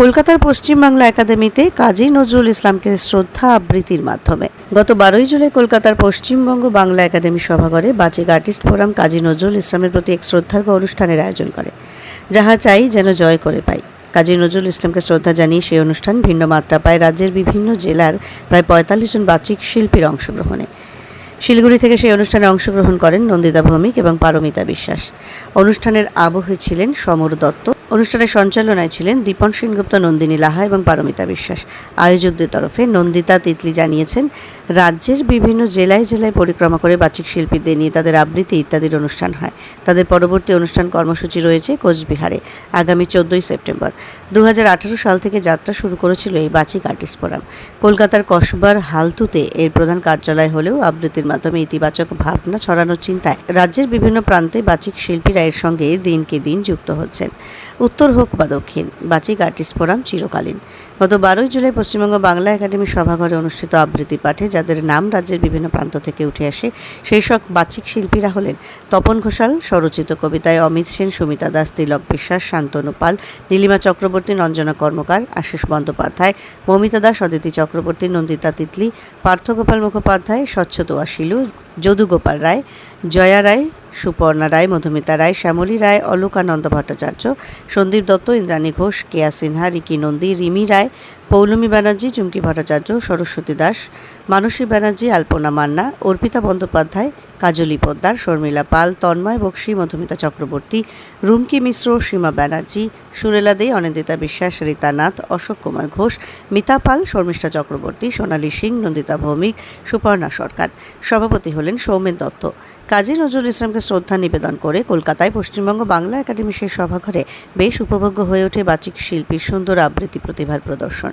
কলকাতার পশ্চিমবাংলা একাডেমিতে কাজী নজরুল ইসলামকে শ্রদ্ধা আবৃত্তির মাধ্যমে। গত বারোই জুলাই কলকাতার পশ্চিমবঙ্গ বাংলা একাডেমি সভাঘরে বাচিক আর্টিস্ট ফোরাম কাজী নজরুল ইসলামের প্রতি এক শ্রদ্ধার্ঘ অনুষ্ঠানের আয়োজন করে। যাহা চাই যেন জয় করে পাই। কাজী নজরুল ইসলামকে শ্রদ্ধা জানিয়ে সেই অনুষ্ঠান ভিন্ন মাত্রা পায় রাজ্যের বিভিন্ন জেলার প্রায় পঁয়তাল্লিশ জন বাচিক শিল্পীর অংশগ্রহণে। শিলিগুড়ি থেকে সেই অনুষ্ঠানে অংশগ্রহণ করেন নন্দিতা ভৌমিক এবং পারমিতা বিশ্বাস। অনুষ্ঠানের আবহে ছিলেন সমর দত্ত অনুষ্ঠানের সঞ্চালনায় ছিলেন দীপন সেনগুপ্ত, নন্দিনী লাহা এবং পারমিতা বিশ্বাস। আয়োজকদের তরফে নন্দিতা তিতলি জানিয়েছেন, রাজ্যের বিভিন্ন জেলায় জেলায় পরিক্রমা করে বাচিক শিল্পীদের নিয়ে তাদের আবৃত্তি ইত্যাদির অনুষ্ঠান হয়। তাদের পরবর্তী অনুষ্ঠান কর্মসূচি রয়েছে কোচবিহারে আগামী চোদ্দই সেপ্টেম্বর। দুহাজার আঠারো সাল থেকে যাত্রা শুরু করেছিল এই বাচিক আর্টিস্ট ফোরাম। কলকাতার কসবার হালতুতে এর প্রধান কার্যালয় হলেও আবৃত্তির মাধ্যমে ইতিবাচক ভাবনা ছড়ানোর চিন্তায় রাজ্যের বিভিন্ন প্রান্তে বাচিক শিল্পীরা এর সঙ্গে দিনকে দিন যুক্ত হচ্ছেন। উত্তর হোক বা দক্ষিণ, বাচিক আর্টিস্ট ফোরাম চিরকালীন। গত বারোই জুলাই পশ্চিমবঙ্গ বাংলা একাডেমি সভাঘরে অনুষ্ঠিত আবৃত্তি পাঠে, যাদের নাম রাজ্যের বিভিন্ন প্রান্ত থেকে উঠে আসে, সেই সব বাচিক শিল্পীরা হলেন তপন ঘোষাল, স্বরচিত কবিতায় অমিত সেন, সুমিতা দাস, তিলক বিশ্বাস, শান্তনু পাল, নীলিমা চক্রবর্তী রঞ্জনা কর্মকার, আশিস বন্দ্যোপাধ্যায়, মমিতা দাস, অদিতি চক্রবর্তী, নন্দিতা তিতলি, পার্থগোপাল মুখোপাধ্যায় স্বচ্ছতোয়া শিলু যদুগোপাল রায়, জয়া রায় সুপর্ণা রায়, মধুমিতা রায়, শ্যামলী রায়, অলোকানন্দ ভট্টাচার্য, সন্দীপ দত্ত, ইন্দ্রাণী ঘোষ, কেয়া সিনহা, রিকি নন্দী, রিমি রায় পৌলমী ব্যানার্জি, চুমকি ভট্টাচার্য, সরস্বতী দাস, মানসী ব্যানার্জি, আলপনা মান্না, অর্পিতা বন্দ্যোপাধ্যায়, কাজলী পোদ্দার, শর্মিলা পাল, তন্ময় বক্সি, মধুমিতা চক্রবর্তী, রুমকি মিশ্র, সীমা ব্যানার্জি, সুরেলা দে, অনিন্দিতা বিশ্বাস, রীতা নাথ, অশোক কুমার ঘোষ, মিতা পাল, শর্মিষ্ঠা চক্রবর্তী, সোনালী সিং, নন্দিতা ভৌমিক, সুপর্ণা সরকার। সভাপতি হলেন সৌমেন দত্ত। কাজী নজরুল ইসলামকে শ্রদ্ধা নিবেদন করে কলকাতায় পশ্চিমবঙ্গ বাংলা একাডেমি সেই সভাঘরে বেশ উপভোগ্য হয়ে ওঠে বাচিক শিল্পীর সুন্দর আবৃত্তি প্রতিভার প্রদর্শন।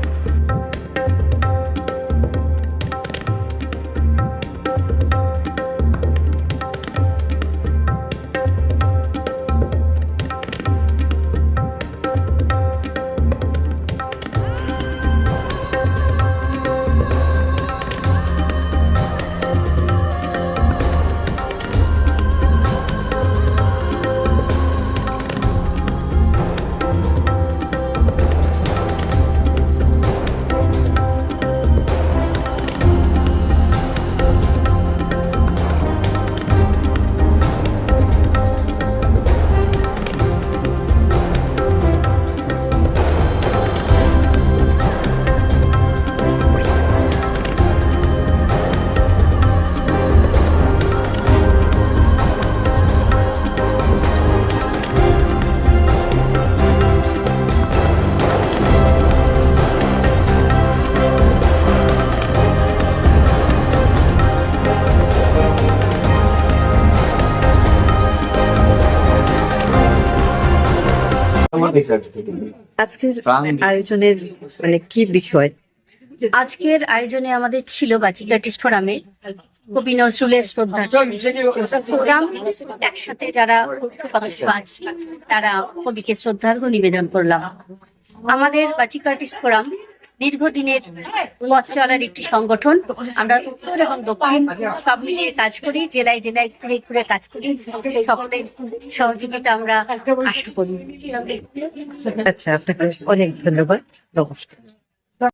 আজকের আয়োজনের মানে কি বিষয়? আজকের আয়োজনে আমাদের ছিল বাচিক আর্টিস্ট ফোরামে কবি নজরুলের শ্রদ্ধা। ফোরাম একসাথে যারা সদস্য আছে, তারা কবিকে শ্রদ্ধার্ঘ নিবেদন করলাম। আমাদের বাচিক আর্টিস্ট ফোরাম দীর্ঘদিনের পথ চলার একটি সংগঠন। আমরা উত্তর এবং দক্ষিণ সব মিলিয়ে কাজ করি, জেলায় জেলায় ঘুরে ঘুরে কাজ করি। সকলের সহযোগিতা আমরা আশা করি। আচ্ছা আপনাকে অনেক ধন্যবাদ। নমস্কার।